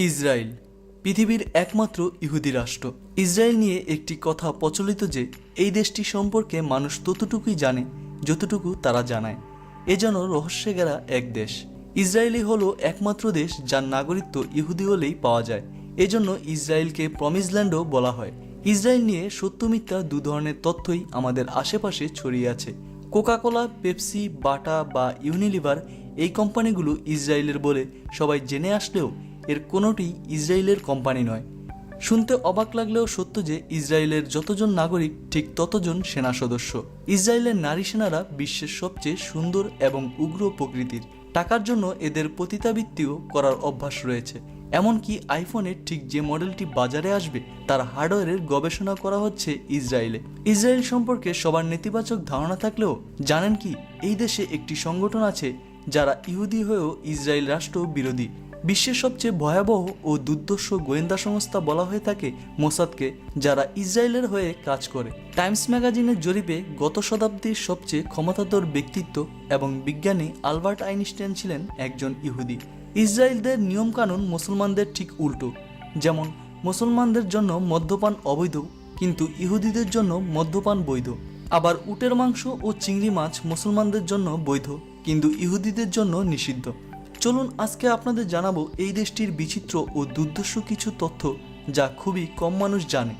Israel, পৃথিবীর একমাত্র ইহুদি রাষ্ট্র। ইসরায়েল নিয়ে একটি কথা প্রচলিত যে, এই দেশটি সম্পর্কে মানুষ ততটুকুই জানে, যতটুকু তারা জানায়। এ যেন রহস্যে ঘেরা এক দেশ। ইসরায়েলই হলো একমাত্র দেশ যার নাগরিকত্ব ইহুদি হলেই পাওয়া যায়। এজন্য ইসরায়েলকে প্রমিসল্যান্ডও বলা হয়। ইসরায়েল নিয়ে সত্য মিথ্যা দু ধরনের তথ্যই আমাদের আশেপাশে ছড়িয়ে আছে। কোকাকোলা, পেপসি, বাটা বা ইউনিলিভার এই কোম্পানিগুলো ইসরায়েলের বলে সবাই জেনে আসলেও এর কোনোটি ইসরায়েলের কোম্পানি নয়। শুনতে অবাক লাগলেও সত্য যে ইসরায়েলের যতজন নাগরিক, ঠিক ততজন সেনা সদস্য। ইসরায়েলের নারী সেনারা বিশ্বের সবচেয়ে সুন্দর এবং উগ্র প্রকৃতির। টাকার জন্য এদের পতিতাবৃত্তিও করার অভ্যাস রয়েছে। এমনকি আইফোনের ঠিক যে মডেলটি বাজারে আসবে, তার হার্ডওয়্যারের গবেষণা করা হচ্ছে ইসরায়েলে। ইসরায়েল সম্পর্কে সবার নেতিবাচক ধারণা থাকলেও জানেন কি, এই দেশে একটি সংগঠন আছে যারা ইহুদি হয়েও ইসরায়েল রাষ্ট্র বিরোধী। বিশ্বের সবচেয়ে ভয়াবহ ও দুর্দর্শ গোয়েন্দা সংস্থা বলা হয়ে থাকে মোসাদকে, যারা ইসরায়েলের হয়ে কাজ করে। টাইমস ম্যাগাজিনের জরিপে গত শতাব্দীর সবচেয়ে ক্ষমতাধর ব্যক্তিত্ব এবং বিজ্ঞানী আলবার্ট আইনস্টাইন ছিলেন একজন ইহুদি। ইসরায়েলদের নিয়মকানুন মুসলমানদের ঠিক উল্টো, যেমন মুসলমানদের জন্য মদ্যপান অবৈধ, কিন্তু ইহুদিদের জন্য মদ্যপান বৈধ। আবার উটের মাংস ও চিংড়ি মাছ মুসলমানদের জন্য বৈধ, কিন্তু ইহুদিদের জন্য নিষিদ্ধ। চলুন আজকে আপনাদের জানাব এই দেশটির বিচিত্র ও দুর্দর্শ কিছু তথ্য যা খুবই কম মানুষ জানে।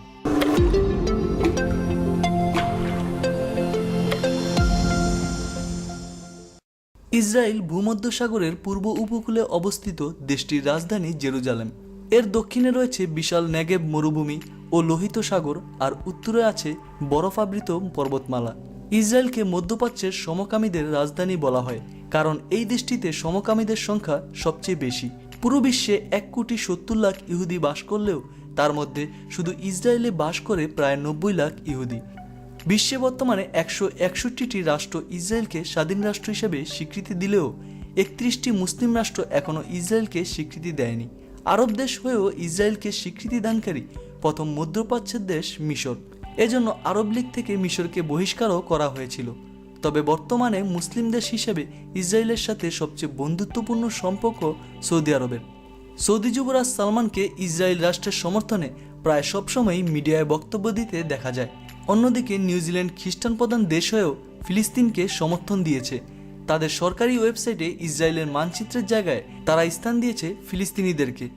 ইসরায়েল ভূমধ্যসাগরের পূর্ব উপকূলে অবস্থিত দেশটির রাজধানী জেরুজালেম। এর দক্ষিণে রয়েছে বিশাল নেগেব মরুভূমি ও লোহিত সাগর, আর উত্তরে আছে বরফাবৃত পর্বতমালা। ইসরায়েলকে মধ্যপ্রাচ্যের সমকামীদের রাজধানী বলা হয়, কারণ এই দেশটিতে সমকামীদের সংখ্যা সবচেয়ে বেশি। পুরো বিশ্বে এক কোটি সত্তর লাখ ইহুদি বাস করলেও তার মধ্যে শুধু ইসরায়েলে বাস করে প্রায় নব্বই লাখ ইহুদি। বিশ্বে বর্তমানে একশো একষট্টিটি রাষ্ট্র ইসরায়েলকে স্বাধীন রাষ্ট্র হিসেবে স্বীকৃতি দিলেও একত্রিশটি মুসলিম রাষ্ট্র এখনও ইসরায়েলকে স্বীকৃতি দেয়নি। আরব দেশ হয়েও ইসরায়েলকে স্বীকৃতি দানকারী প্রথম মধ্যপ্রাচ্যের দেশ মিশর। এজন্য আরব লীগ থেকে মিশরকে বহিষ্কারও করা হয়েছিল। তবে বর্তমানে মুসলিম দেশ হিসেবে ইসরায়েলের সাথে সবচেয়ে বন্ধুত্বপূর্ণ সম্পর্ক সৌদি আরবের। সৌদি যুবরাজ সালমানকে ইসরায়েল রাষ্ট্রের সমর্থনে প্রায় সবসময়ই মিডিয়ায় বক্তব্য দিতে দেখা যায়। অন্যদিকে নিউজিল্যান্ড খ্রিস্টান প্রধান দেশ হয়েও ফিলিস্তিনকে সমর্থন দিয়েছে। তাদের সরকারি ওয়েবসাইটে ইসরায়েলের মানচিত্রের জায়গায় তারা স্থান দিয়েছে ফিলিস্তিনিদেরকে।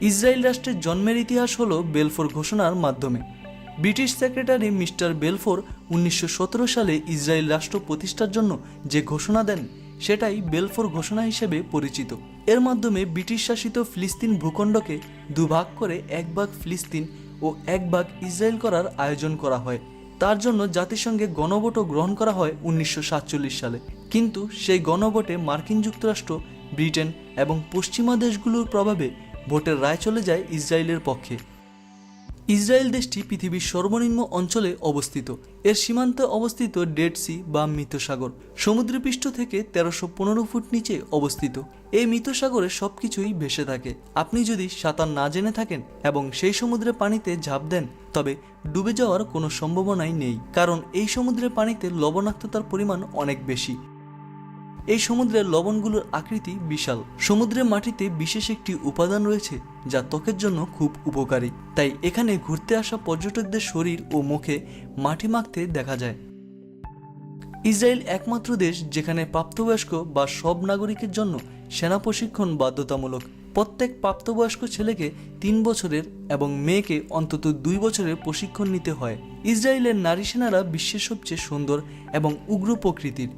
ইসরায়েল রাষ্ট্রের জন্মের ইতিহাস হল বেলফোর ঘোষণার মাধ্যমে। ব্রিটিশ সেক্রেটারি মিস্টার বেলফোর উনিশশো সতেরো সালে ইসরায়েল রাষ্ট্র প্রতিষ্ঠার জন্য যে ঘোষণা দেন, সেটাই বেলফোর ঘোষণা হিসেবে পরিচিত। এর মাধ্যমে ব্রিটিশ শাসিত ফিলিস্তিন ভূখণ্ডকে দুভাগ করে এক ভাগ ফিলিস্তিন ও এক ভাগ ইসরায়েল করার আয়োজন করা হয়। তার জন্য জাতিসংঘে গণভোটও গ্রহণ করা হয় উনিশশো সাতচল্লিশ সালে। কিন্তু সেই গণভোটে মার্কিন যুক্তরাষ্ট্র, ব্রিটেন এবং পশ্চিমা দেশগুলোর প্রভাবে ভোটের রায় চলে যায় ইসরায়েলের পক্ষে। ইসরায়েল দেশটি পৃথিবীর সর্বনিম্ন অঞ্চলে অবস্থিত। এর সীমান্তে অবস্থিত ডেড সি বা মৃতসাগর। সমুদ্রপৃষ্ঠ থেকে তেরোশো পনেরো ফুট নিচে অবস্থিত। এই মৃতসাগরে সবকিছুই ভেসে থাকে। আপনি যদি সাঁতার না জেনে থাকেন এবং সেই সমুদ্রের পানিতে ঝাঁপ দেন, তবে ডুবে যাওয়ার কোনো সম্ভাবনাই নেই। কারণ এই সমুদ্রের পানিতে লবণাক্ততার পরিমাণ অনেক বেশি। এই সমুদ্রের লবণগুলোর আকৃতি বিশাল। সমুদ্রের মাটিতে বিশেষ একটি উপাদান রয়েছে, যা ত্বকের জন্য খুব উপকারী। তাই এখানে ঘুরতে আসা পর্যটকদের শরীর ও মুখে মাটি মাখতে দেখা যায়। ইসরায়েল একমাত্র দেশ যেখানে প্রাপ্তবয়স্ক বা সব নাগরিকের জন্য সেনা প্রশিক্ষণ বাধ্যতামূলক। প্রত্যেক প্রাপ্তবয়স্ক ছেলেকে তিন বছরের এবং মেয়েকে অন্তত দুই বছরের প্রশিক্ষণ নিতে হয়। ইসরায়েলের নারী সেনারা বিশ্বের সবচেয়ে সুন্দর এবং উগ্র প্রকৃতির।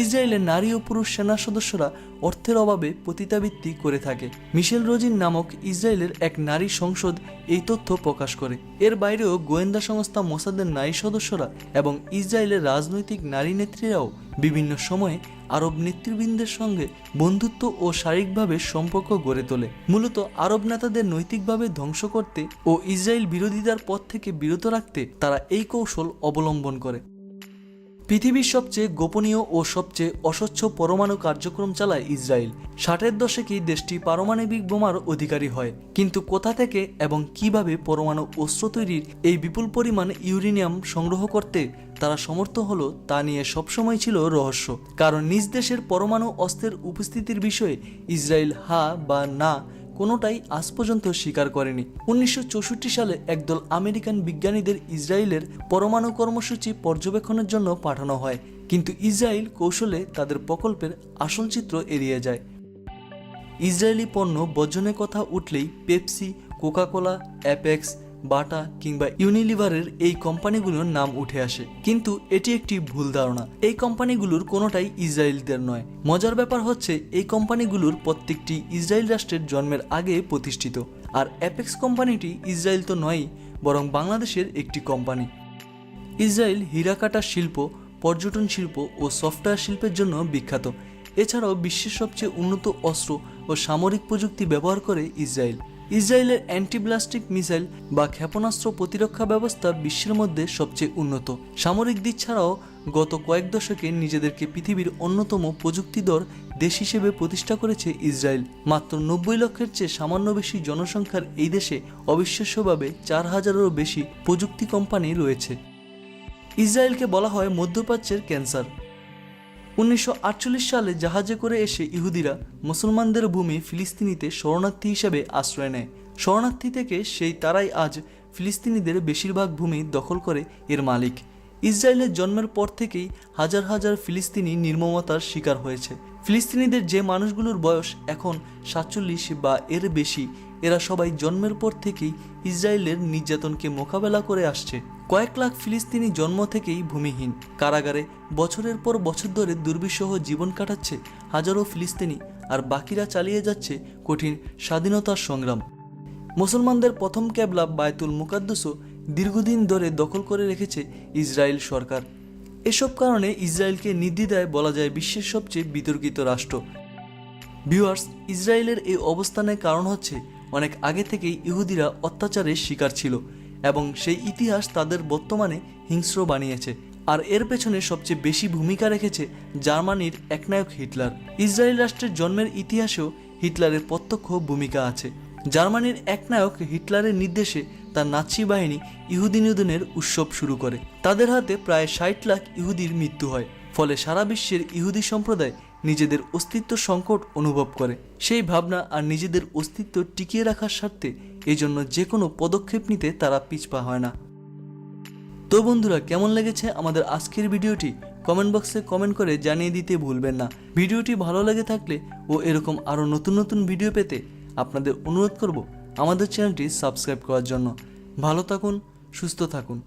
ইসরায়েলের নারী ও পুরুষ সেনা সদস্যরা অর্থের অভাবে পতিতাবৃত্তি করে থাকে। মিশেল রোজিন নামক ইসরায়েলের এক নারী সংসদ এই তথ্য প্রকাশ করে। এর বাইরেও গোয়েন্দা সংস্থা মোসাদের নারী সদস্যরা এবং ইসরায়েলের রাজনৈতিক নারী নেত্রীরাও বিভিন্ন সময়ে আরব নেতৃবৃন্দের সঙ্গে বন্ধুত্ব ও শারীরিকভাবে সম্পর্ক গড়ে তোলে। মূলত আরব নেতাদের নৈতিকভাবে ধ্বংস করতে ও ইসরায়েল বিরোধিতার পথ থেকে বিরত রাখতে তারা এই কৌশল অবলম্বন করে। পৃথিবীর সবচেয়ে গোপনীয় ও সবচেয়ে অস্বচ্ছ পরমাণু কার্যক্রম চালায় ইসরায়েল। ষাটের দশকেই দেশটি পারমাণবিক বোমার অধিকারী হয়। কিন্তু কোথা থেকে এবং কীভাবে পরমাণু অস্ত্র তৈরির এই বিপুল পরিমাণ ইউরেনিয়াম সংগ্রহ করতে তারা সমর্থ হলো তা নিয়ে সবসময় ছিল রহস্য। কারণ নিজ দেশের পরমাণু অস্ত্রের উপস্থিতির বিষয়ে ইসরায়েল হা বা না কোনোটাই আজ পর্যন্ত স্বীকার করেনি। উনিশশো চৌষট্টি সালে একদল আমেরিকান বিজ্ঞানীদের ইসরায়েলের পরমাণু কর্মসূচি পর্যবেক্ষণের জন্য পাঠানো হয়। কিন্তু ইসরায়েল কৌশলে তাদের প্রকল্পের আসল চিত্র এড়িয়ে যায়। ইসরায়েলি পণ্য বর্জনের কথা উঠলেই পেপসি, কোকাকোলা, অ্যাপেক্স বাটা কিংবা ইউনিলিভারের এই কোম্পানিগুলোর নাম উঠে আসে। কিন্তু এটি একটি ভুল ধারণা। এই কোম্পানিগুলোর কোনোটাই ইসরায়েলদের নয়। মজার ব্যাপার হচ্ছে, এই কোম্পানিগুলোর প্রত্যেকটি ইসরায়েল রাষ্ট্রের জন্মের আগে প্রতিষ্ঠিত। আর অ্যাপেক্স কোম্পানিটি ইসরায়েল তো নয়ই, বরং বাংলাদেশের একটি কোম্পানি। ইসরায়েল হীরাকাটা শিল্প, পর্যটন শিল্প ও সফটওয়্যার শিল্পের জন্য বিখ্যাত। এছাড়াও বিশ্বের সবচেয়ে উন্নত অস্ত্র ও সামরিক প্রযুক্তি ব্যবহার করে ইসরায়েল। ইসরায়েলের অ্যান্টিব্লাস্টিক মিসাইল বা ক্ষেপণাস্ত্র প্রতিরক্ষা ব্যবস্থা বিশ্বের মধ্যে সবচেয়ে উন্নত। সামরিক দিক ছাড়াও গত কয়েক দশকে নিজেদেরকে পৃথিবীর অন্যতম প্রযুক্তিধর দেশ হিসেবে প্রতিষ্ঠা করেছে ইসরায়েল। মাত্র নব্বই লক্ষের চেয়ে সামান্য বেশি জনসংখ্যার এই দেশে অবিশ্বাস্যভাবে চার হাজারেরও বেশি প্রযুক্তি কোম্পানি রয়েছে। ইসরায়েলকে বলা হয় মধ্যপ্রাচ্যের ক্যান্সার। উনিশশো আটচল্লিশ সালে জাহাজে করে এসে ইহুদিরা মুসলমানদের ভূমি ফিলিস্তিনিতে শরণার্থী হিসেবে আশ্রয় নেয়। শরণার্থী থেকে সেই তারাই আজ ফিলিস্তিনিদের বেশিরভাগ ভূমি দখল করে এর মালিক। ইসরায়েলের জন্মের পর থেকেই হাজার হাজার ফিলিস্তিনি নির্মমতার শিকার হয়েছে। ফিলিস্তিনিদের যে মানুষগুলোর বয়স এখন সাতচল্লিশ বা এর বেশি, এরা সবাই জন্মের পর থেকেই ইসরায়েলের নির্যাতনকে মোকাবেলা করে আসছে। কয়েক লাখ ফিলিস্তিনি জন্ম থেকেই ভূমিহীন। কারাগারে বছরের পর বছর ধরে দুর্বিষহ জীবন কাটাচ্ছে হাজারো ফিলিস্তিনি আর বাকিরা চালিয়ে যাচ্ছে কঠিন স্বাধীনতার সংগ্রাম। মুসলমানদের প্রথম ক্যাবলা বায়তুল মুকাদ্দসও দীর্ঘদিন ধরে দখল করে রেখেছে ইসরায়েল সরকার। এসব কারণে ইসরায়েলকে নির্দ্বিধায় বলা যায় বিশ্বের সবচেয়ে বিতর্কিত রাষ্ট্র। ভিউয়ার্স, ইসরায়েলের এই অবস্থানের কারণ হচ্ছে অনেক আগে থেকেই ইহুদিরা অত্যাচারের শিকার ছিল। এবং সেই ইতিহাস তাদের বর্তমানে হিংস্র বানিয়েছে। আর এর পেছনে সবচেয়ে বেশি ভূমিকা রেখেছে জার্মানির একনায়ক হিটলার। ইসরায়েল রাষ্ট্রের জন্মের ইতিহাসেও হিটলারের প্রত্যক্ষ ভূমিকা আছে। জার্মানির একনায়ক হিটলারের নির্দেশে তার নাৎসি বাহিনী ইহুদি নিধনের উৎসব শুরু করে। তাদের হাতে প্রায় ষাট লাখ ইহুদির মৃত্যু হয়। ফলে সারা বিশ্বের ইহুদি সম্প্রদায় নিজেদের অস্তিত্ব সংকট অনুভব করে। সেই ভাবনা আর নিজেদের অস্তিত্ব টিকিয়ে রাখার স্বার্থে এই জন্য যে কোনো পদক্ষেপ নিতে তারা পিছপা হয় না। তো বন্ধুরা, কেমন লেগেছে আমাদের আজকের ভিডিওটি? কমেন্ট বক্সে কমেন্ট করে জানিয়ে দিতে ভুলবেন না। ভিডিওটি ভালো লেগে থাকলে ও এরকম আরও নতুন নতুন ভিডিও পেতে আপনাদের অনুরোধ করব আমাদের চ্যানেলটি সাবস্ক্রাইব করার জন্য। ভালো থাকুন, সুস্থ থাকুন।